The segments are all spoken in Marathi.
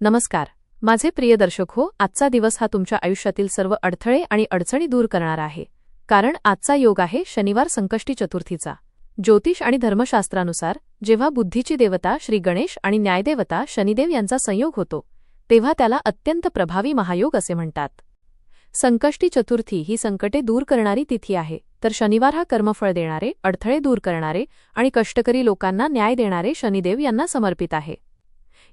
नमस्कार. माझे प्रिय दर्शक हो आजचा दिवस हा तुमच्या आयुष्यातील सर्व अडथळे आणि अडचणी दूर करणारा आहे. कारण आजचा योग आहे शनिवार संकष्टी चतुर्थीचा. ज्योतिष आणि धर्मशास्त्रानुसार जेव्हा बुद्धीची देवता श्री गणेश आणि न्यायदेवता शनिदेव यांचा संयोग होतो तेव्हा त्याला अत्यंत प्रभावी महायोग असे म्हणतात. संकष्टी चतुर्थी ही संकटे दूर करणारी तिथी आहे तर शनिवार हा कर्मफळ देणारे अडथळे दूर करणारे आणि कष्टकरी लोकांना न्याय देणारे शनिदेव यांना समर्पित आहे.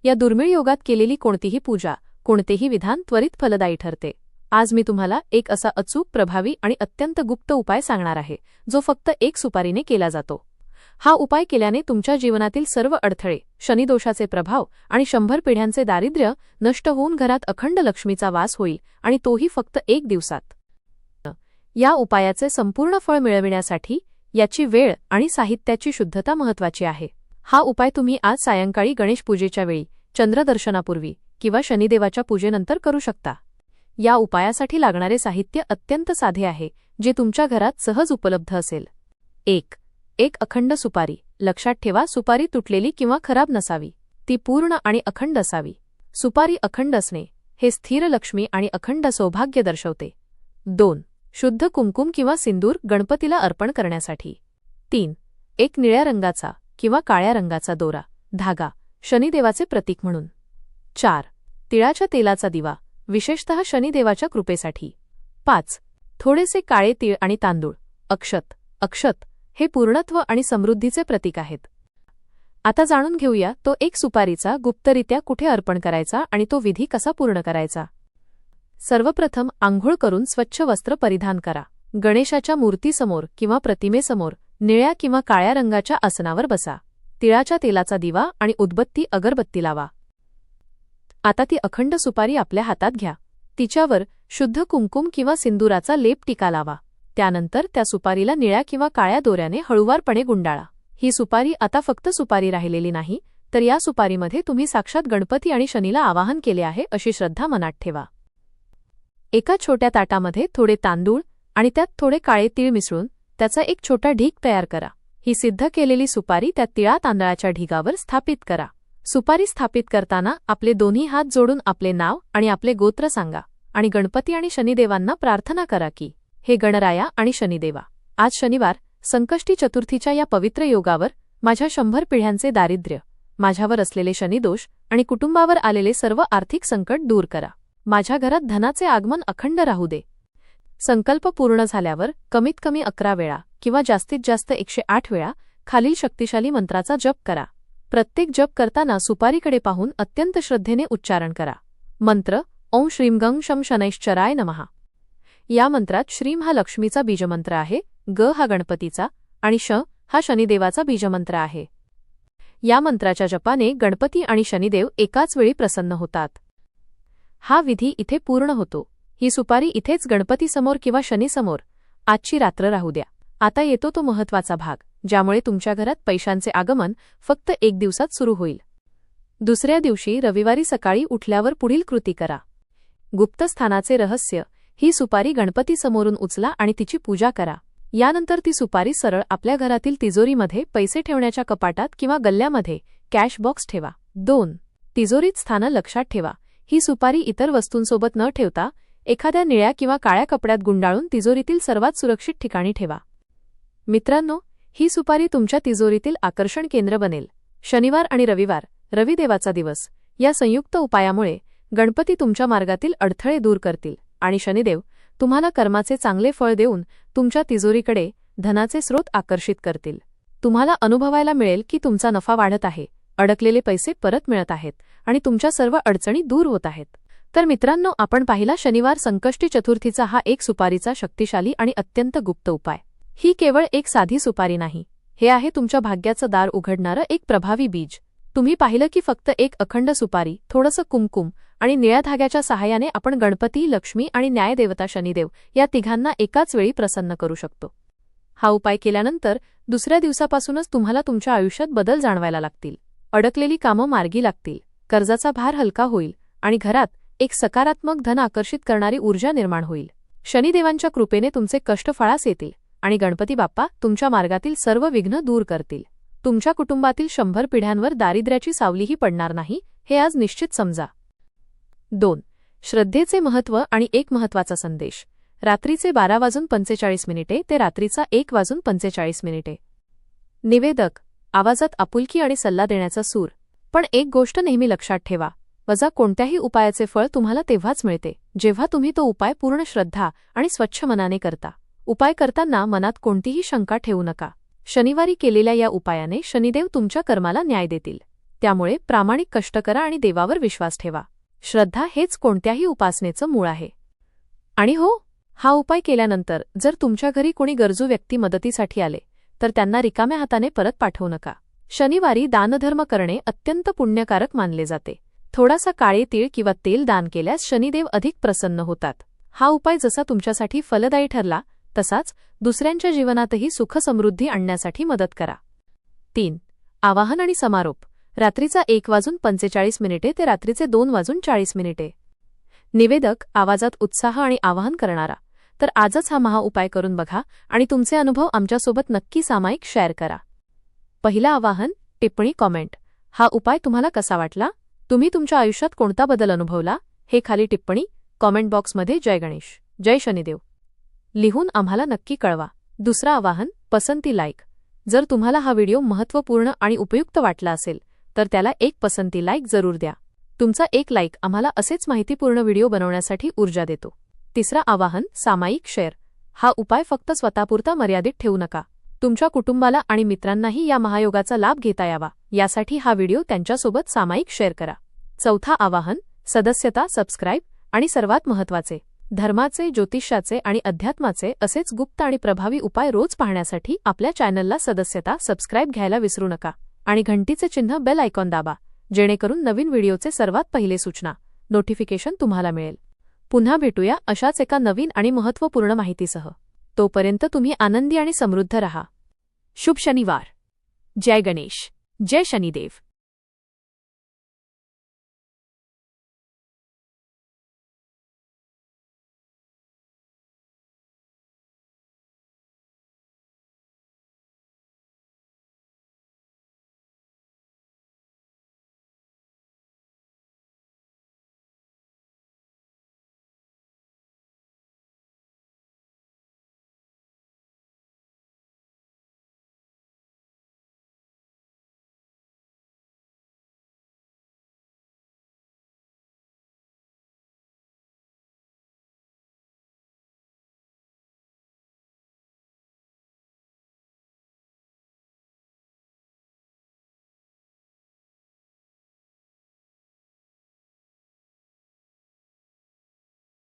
या दुर्मिळ योगात केलेली कोणतीही पूजा कोणतेही विधान त्वरित फलदायी ठरते. आज मी तुम्हाला एक असा अचूक प्रभावी आणि अत्यंत गुप्त उपाय सांगणार आहे जो फक्त एक सुपारीने केला जातो. हा उपाय केल्याने तुमच्या जीवनातील सर्व अडथळे शनिदोषाचे प्रभाव आणि शंभर पिढ्यांचे दारिद्र्य नष्ट होऊन घरात अखंड लक्ष्मीचा वास होईल आणि तोही फक्त एक दिवसात. या उपायाचे संपूर्ण फळ मिळविण्यासाठी याची वेळ आणि साहित्याची शुद्धता महत्वाची आहे. हा उपाय तुम्ही आज सायंकाळी गणेश पूजेच्या वेळी चंद्रदर्शनापूर्वी किंवा शनिदेवाच्या पूजेनंतर करू शकता. या उपायासाठी लागणारे साहित्य अत्यंत साधे आहे जे तुमच्या घरात सहज उपलब्ध असेल. एक एक अखंड सुपारी. लक्षात ठेवा सुपारी तुटलेली किंवा खराब नसावी. ती पूर्ण आणि अखंड असावी. सुपारी अखंड असणे हे स्थिर लक्ष्मी आणि अखंड सौभाग्य दर्शवते. दोन शुद्ध कुमकुम किंवा सिंदूर गणपतीला अर्पण करण्यासाठी. तीन एक निळ्या रंगाचा. किंवा काळ्या रंगाचा दोरा. धागा. शनिदेवाचे प्रतीक म्हणून. चार. तिळाच्या तेलाचा दिवा. विशेषतः शनिदेवाच्या कृपेसाठी. पाच. थोडेसे काळे तीळ आणि तांदूळ. अक्षत. अक्षत हे पूर्णत्व आणि समृद्धीचे प्रतीक आहेत. आता जाणून घेऊया तो एक सुपारीचा गुप्तरित्या कुठे अर्पण करायचा आणि तो विधी कसा पूर्ण करायचा. सर्वप्रथम आंघोळ करून स्वच्छ वस्त्र परिधान करा. गणेशाच्या मूर्तीसमोर किंवा प्रतिमेसमोर निळ्या किंवा काळ्या रंगाच्या आसनावर बसा. तिळाच्या तेलाचा दिवा आणि उदबत्ती अगरबत्ती लावा. आता ती अखंड सुपारी आपल्या हातात घ्या. तिच्यावर शुद्ध कुंकुम किंवा सिंदुराचा लेप टिका लावा. त्यानंतर त्या सुपारीला निळ्या किंवा काळ्या दोऱ्याने हळुवारपणे गुंडाळा. ही सुपारी आता फक्त सुपारी राहिलेली नाही तर या सुपारीमध्ये तुम्ही साक्षात गणपती आणि शनीला आवाहन केले आहे अशी श्रद्धा मनात ठेवा. एका छोट्या ताटामध्ये थोडे तांदूळ आणि त्यात थोडे काळे तीळ मिसळून त्याचा एक छोटा ढीक तयार करा. ही सिद्ध केलेली सुपारी त्या तिळा तांदळाच्या ढिगावर स्थापित करा. सुपारी स्थापित करताना आपले दोन्ही हात जोडून आपले नाव आणि आपले गोत्र सांगा आणि गणपती आणि शनिदेवांना प्रार्थना करा की हे गणराया आणि शनिदेवा आज शनिवार संकष्टी चतुर्थीच्या या पवित्र योगावर माझ्या शंभर पिढ्यांचे दारिद्र्य माझ्यावर असलेले शनिदोष आणि कुटुंबावर आलेले सर्व आर्थिक संकट दूर करा. माझ्या घरात धनाचे आगमन अखंड राहू दे. संकल्प पूर्ण झाल्यावर कमीत कमी अकरा वेळा किंवा जास्तीत जास्त एकशे आठ वेळा खालील शक्तिशाली मंत्राचा जप करा. प्रत्येक जप करताना सुपारीकडे पाहून अत्यंत श्रद्धेने उच्चारण करा. मंत्र ओम श्रीमगंग शम शनैश्चराय नमहा या मंत्रात श्रीम हा लक्ष्मीचा बीजमंत्र आहे ग हा गणपतीचा आणि श हा शनिदेवाचा बीजमंत्र आहे. या मंत्राच्या जपाने गणपती आणि शनिदेव एकाच वेळी प्रसन्न होतात. हा विधी इथे पूर्ण होतो. ही सुपारी इथेच गणपतीसमोर किंवा शनीसमोर आजची रात्र राहू द्या. आता येतो तो महत्त्वाचा भाग ज्यामुळे तुमच्या घरात पैशांचे आगमन फक्त एक दिवसात सुरू होईल. दुसऱ्या दिवशी रविवारी सकाळी उठल्यावर पुढील कृती करा. गुप्तस्थानाचे रहस्य ही सुपारी गणपतीसमोरून उचला आणि तिची पूजा करा. यानंतर ती सुपारी सरळ आपल्या घरातील तिजोरीमध्ये पैसे ठेवण्याच्या कपाटात किंवा गल्ल्यामध्ये कॅश बॉक्स ठेवा. दोन तिजोरीत स्थानं लक्षात ठेवा. ही सुपारी इतर वस्तूंसोबत न ठेवता एखाद्या निळ्या किंवा काळ्या कपड्यात गुंडाळून तिजोरीतील सर्वात सुरक्षित ठिकाणी ठेवा. मित्रांनो ही सुपारी तुमच्या तिजोरीतील आकर्षण केंद्र बनेल. शनिवार आणि रविवार रविदेवाचा दिवस. या संयुक्त उपायामुळे गणपती तुमच्या मार्गातील अडथळे दूर करतील आणि शनिदेव तुम्हाला कर्माचे चांगले फळ देऊन तुमच्या तिजोरीकडे धनाचे स्रोत आकर्षित करतील. तुम्हाला अनुभवायला मिळेल की तुमचा नफा वाढत आहे अडकलेले पैसे परत मिळत आहेत आणि तुमच्या सर्व अडचणी दूर होत आहेत. तर मित्रांनो आपण पाहिला शनिवार संकष्टी चतुर्थीचा हा एक सुपारीचा शक्तिशाली आणि अत्यंत गुप्त उपाय. ही केवळ एक साधी सुपारी नाही. हे आहे तुमच्या भाग्याचं दार उघडणारं एक प्रभावी बीज. तुम्ही पाहिलं की फक्त एक अखंड सुपारी थोडंसं कुमकुम आणि निळ्या धाग्याच्या सहाय्याने आपण गणपती लक्ष्मी आणि न्यायदेवता शनिदेव या तिघांना एकाच वेळी प्रसन्न करू शकतो. हा उपाय केल्यानंतर दुसऱ्या दिवसापासूनच तुम्हाला तुमच्या आयुष्यात बदल जाणवायला लागतील. अडकलेली कामं मार्गी लागतील. कर्जाचा भार हलका होईल आणि घरात एक सकारात्मक धन आकर्षित करणारी ऊर्जा निर्माण होईल. शनिदेवांच्या कृपेने तुमचे कष्ट फळास येतील आणि गणपती बाप्पा तुमच्या मार्गातील सर्व विघ्न दूर करतील. तुमच्या कुटुंबातील शंभर पिढ्यांवर दारिद्र्याची सावलीही पडणार नाही हे आज निश्चित समजा. दोन. श्रद्धेचे महत्त्व आणि एक महत्त्वाचा संदेश. रात्रीचे बारा वाजून पंचेचाळीस मिनिटे ते रात्रीचा एक वाजून पंचेचाळीस मिनिटे. निवेदक. आवाजात आपुलकी आणि सल्ला देण्याचा सूर. पण एक गोष्ट नेहमी लक्षात ठेवा. वजा कोणत्याही उपायाचे फळ तुम्हाला तेव्हाच मिळते जेव्हा तुम्ही तो उपाय पूर्ण श्रद्धा आणि स्वच्छ मनाने करता. उपाय करताना मनात कोणतीही शंका ठेवू नका. शनिवारी केलेल्या या उपायाने शनिदेव तुमच्या कर्माला न्याय देतील. त्यामुळे प्रामाणिक कष्ट करा आणि देवावर विश्वास ठेवा. श्रद्धा हेच कोणत्याही उपासनेचं मूळ आहे. आणि हो हा उपाय केल्यानंतर जर तुमच्या घरी कोणी गरजू व्यक्ती मदतीसाठी आले तर त्यांना रिकाम्या हाताने परत पाठवू नका. शनिवारी दानधर्म करणे अत्यंत पुण्यकारक मानले जाते. थोडासा काळे तीळ किंवा तेल दान केल्यास शनिदेव अधिक प्रसन्न होतात. हा उपाय जसा तुमच्यासाठी फलदायी ठरला तसाच दुसऱ्यांच्या जीवनातही सुखसमृद्धी आणण्यासाठी मदत करा. तीन. आवाहन आणि समारोप. रात्रीचा एक वाजून पंचेचाळीस मिनिटे ते रात्रीचे दोन वाजून चाळीस मिनिटे. निवेदक आवाजात उत्साह आणि आवाहन करणारा. तर आजच हा महाउपाय करून बघा आणि तुमचे अनुभव आमच्यासोबत नक्की सामायिक शेअर करा. पहिला आवाहन टिप्पणी कॉमेंट. हा उपाय तुम्हाला कसा वाटला? तुम्ही तुमच्या आयुष्यात कोणता बदल अनुभवला? हे खाली टिप्पणी कॉमेंट बॉक्समध्ये जय गणेश. जय शनिदेव. लिहून आम्हाला नक्की कळवा. दुसरं आवाहन पसंती लाईक. जर तुम्हाला हा व्हिडिओ महत्त्वपूर्ण आणि उपयुक्त वाटला असेल तर त्याला एक पसंती लाईक जरूर द्या. तुमचा एक लाईक आम्हाला असेच माहितीपूर्ण व्हिडिओ बनवण्यासाठी ऊर्जा देतो. तिसरा आवाहन सामायिक शेअर. हा उपाय फक्त स्वतःपुरता मर्यादित ठेवू नका. तुमच्या कुटुंबाला आणि मित्रांनाही या महायोगाचा लाभ घेता यावा. यासाठी हा व्हिडिओ त्यांच्यासोबत सामायिक शेअर करा. चौथा आवाहन सदस्यता सबस्क्राईब आणि सर्वात महत्त्वाचे धर्माचे ज्योतिषाचे आणि अध्यात्माचे असेच गुप्त आणि प्रभावी उपाय रोज पाहण्यासाठी आपल्या चॅनलला सदस्यता सबस्क्राईब घ्यायला विसरू नका आणि घंटीचे चिन्ह बेल आयकॉन दाबा जेणेकरून नवीन व्हिडिओचे सर्वात पहिले सूचना नोटिफिकेशन तुम्हाला मिळेल. पुन्हा भेटूया अशाच एका नवीन आणि महत्त्वपूर्ण माहितीसह. तोपर्यंत तुम्ही आनंदी आणि समृद्ध रहा. शुभ शनिवार. जय गणेश. जय शनिदेव.